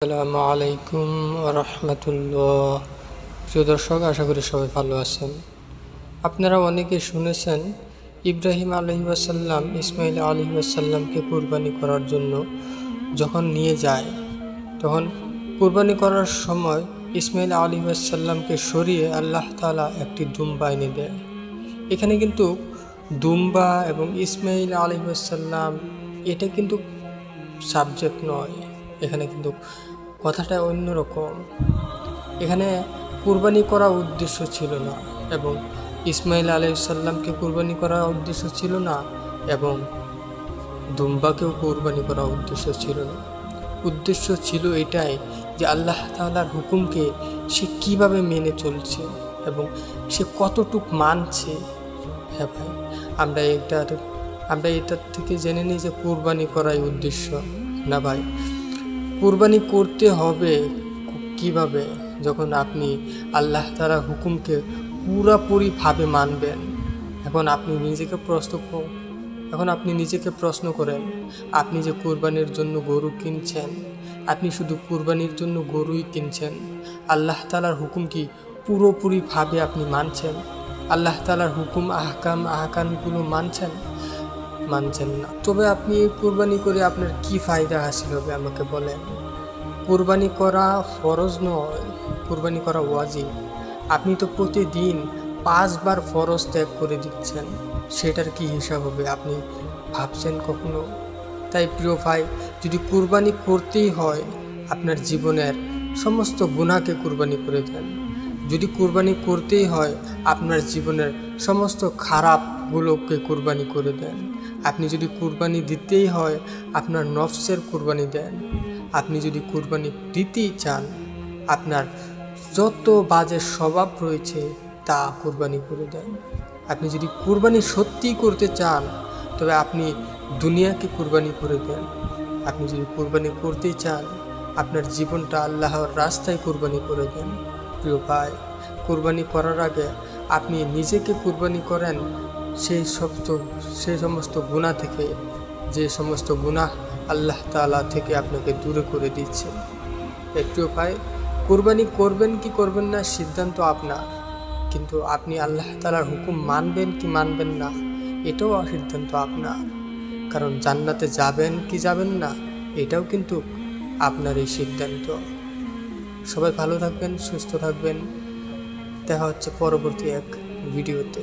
আসসালামু আলাইকুম রহমতুল্লাহ। প্রিয় দর্শক, আশা করি সবাই ভালো আছেন। আপনারা অনেকে শুনেছেন, ইব্রাহিম আলহিবাসাল্লাম ইসমাইল আলহিবাসাল্লামকে কুরবানি করার জন্য যখন নিয়ে যায়, তখন কুরবানি করার সময় ইসমাইল আলহিবাসাল্লামকে সরিয়ে আল্লাহ তালা একটি দুম্বা এনে দেয়। এখানে কিন্তু দুম্বা এবং ইসমাইল আলহিবাসাল্লাম এটা কিন্তু সাবজেক্ট নয়। এখানে কিন্তু কথাটা অন্যরকম। এখানে কুরবানি করা উদ্দেশ্য ছিল না এবং ইসমাইল আলাইসাল্লামকে কুরবানি করা উদ্দেশ্য ছিল না এবং দুম্বাকেও কুরবানি করা উদ্দেশ্য ছিল না। উদ্দেশ্য ছিল এটাই যে আল্লাহ তাআলার হুকুমকে সে কীভাবে মেনে চলছে এবং সে কতটুক মানছে। হ্যাঁ ভাই, আমরা এটা, আমরা এটার থেকে জেনে নিই যে কুরবানি করাই উদ্দেশ্য। না ভাই। কুরবানি করতে হবে কীভাবে? যখন আপনি আল্লাহ তারা হুকুমকে পুরাপুরিভাবে মানবেন, এখন আপনি নিজেকে প্রশ্ন এখন আপনি নিজেকে প্রশ্ন করেন, আপনি যে কুরবানির জন্য গরু কিনছেন, আপনি শুধু কুরবানির জন্য গরুই কিনছেন, আল্লাহ তালার হুকুম কি পুরোপুরিভাবে আপনি মানছেন? আল্লাহ তালার হুকুম, আহকাম, আহকামগুলো মানছেন? মানছেন না। তবে আপনি কুরবানি করে আপনার কি ফায়দা হাসিল হবে আমাকে বলেন। কুরবানি করা ফরজ নয়, কুরবানি করা ওয়াজিব। আপনি তো প্রতিদিন পাঁচবার ফরজ ত্যাগ করে দিচ্ছেন, সেটার কি হিসাব হবে আপনি ভাবছেন কখনো? তাই প্রিয় ভাই, যদি কুরবানি করতেই হয়, আপনার জীবনের সমস্ত গুণাকে কুরবানি করে দেন। যদি কুরবানি করতেই হয়, আপনার জীবনের সমস্ত খারাপগুলোকে কুরবানি করে দেন। আপনি যদি কুরবানি দিতেই হয়, আপনার নফসের কুরবানি দেন। আপনি যদি কুরবানি দিতেই চান, আপনার যত বাজে স্বভাব রয়েছে, তা কুরবানি করে দেন। আপনি যদি কুরবানি সত্যিই করতে চান, তবে আপনি দুনিয়াকে কুরবানি করে দেন। আপনি যদি কুরবানি করতেই চান, আপনার জীবনটা আল্লাহর রাস্তায় কুরবানি করে দেন। প্রিয় ভাই, কুরবানি করার আগে আপনি নিজেকে কুরবানি করেন সেই সমস্ত সেই সমস্ত গুণা থেকে, যে সমস্ত গুণা আল্লাহ তাআলা থেকে আপনাকে দূরে করে দিচ্ছে। এ উপায় কোরবানি করবেন কি করবেন না সিদ্ধান্ত আপনার কিন্তু আপনি আল্লাহ তালার হুকুম মানবেন কি মানবেন না, এটাও সিদ্ধান্ত আপনার কারণ জান্নাতে যাবেন কি যাবেন না, এটাও কিন্তু আপনার এই সিদ্ধান্ত। সবাই ভালো থাকবেন, সুস্থ থাকবেন। দেখা হচ্ছে পরবর্তী এক ভিডিওতে।